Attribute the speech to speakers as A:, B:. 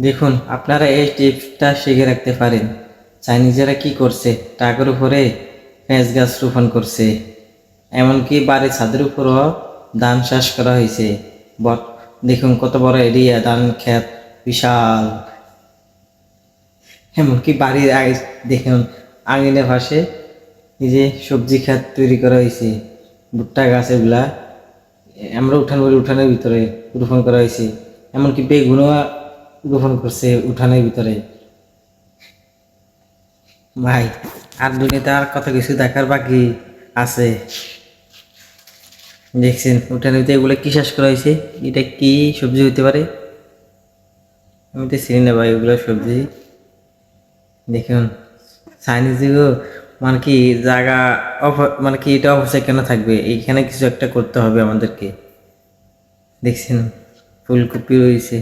A: দেখুন, আপনারা এই টিপসটা শিখে রাখতে পারেন। চাইনিজেরা কি করছে? টাকার উপরে পেঁয়াজ গাছ রোপণ করছে। এমনকি বাড়ির ছাদের উপরও ধান চাষ করা হয়েছে। বট দেখুন, কত বড় এরিয়া, ধান ক্ষেত, বিশাল। এমনকি বাড়ির আগে দেখুন, আঙিনের পাশে এই যে সবজি ক্ষেত তৈরি করা হয়েছে। ভুট্টা গাছ এগুলা আমরা উঠান বলি উঠানের ভিতরে রোপণ করা হয়েছে। এমনকি বেগুনও রোপণ করছে উঠানের ভিতরে। ভাই, আর দুনিয়াতে আর কত কিছু দেখার বাকি আছে? দেখছেন, উঠানের ভিতরে এগুলো কি চাষ করা হয়েছে? এটা কি সবজি হতে পারে? আমি তো চিনি না ভাই, এগুলো সবজি। দেখুন চাইনিজ মানে কি জায়গা অফ মানে কি এটা অবস্থায় কেন থাকবে? এইখানে কিছু একটা করতে হবে আমাদেরকে। দেখছেন, ফুলকপি রয়েছে।